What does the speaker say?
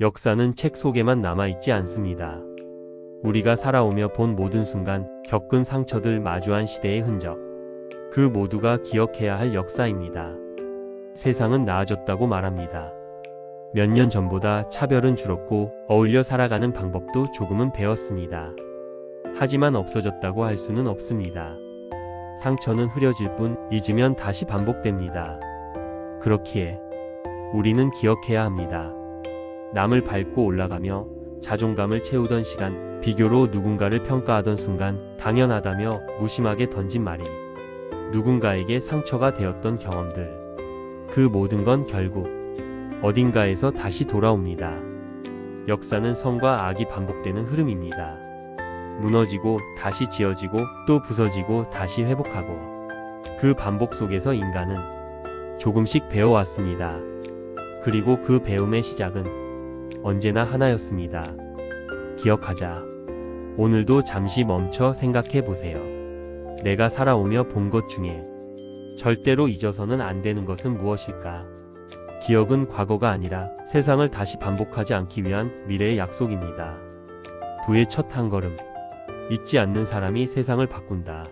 역사는 책 속에만 남아있지 않습니다. 우리가 살아오며 본 모든 순간, 겪은 상처들 마주한 시대의 흔적. 그 모두가 기억해야 할 역사입니다. 세상은 나아졌다고 말합니다. 몇 년 전보다 차별은 줄었고 어울려 살아가는 방법도 조금은 배웠습니다. 하지만 없어졌다고 할 수는 없습니다. 상처는 흐려질 뿐 잊으면 다시 반복됩니다. 그렇기에 우리는 기억해야 합니다. 남을 밟고 올라가며 자존감을 채우던 시간, 비교로 누군가를 평가하던 순간 당연하다며 무심하게 던진 말이 누군가에게 상처가 되었던 경험들. 그 모든 건 결국 어딘가에서 다시 돌아옵니다. 역사는 선과 악이 반복되는 흐름입니다. 무너지고 다시 지어지고 또 부서지고 다시 회복하고 그 반복 속에서 인간은 조금씩 배워왔습니다. 그리고 그 배움의 시작은 언제나 하나였습니다. 기억하자. 오늘도 잠시 멈춰 생각해 보세요. 내가 살아오며 본 것 중에 절대로 잊어서는 안 되는 것은 무엇일까? 기억은 과거가 아니라 세상을 다시 반복하지 않기 위한 미래의 약속입니다. 부의 첫 한 걸음. 잊지 않는 사람이 세상을 바꾼다.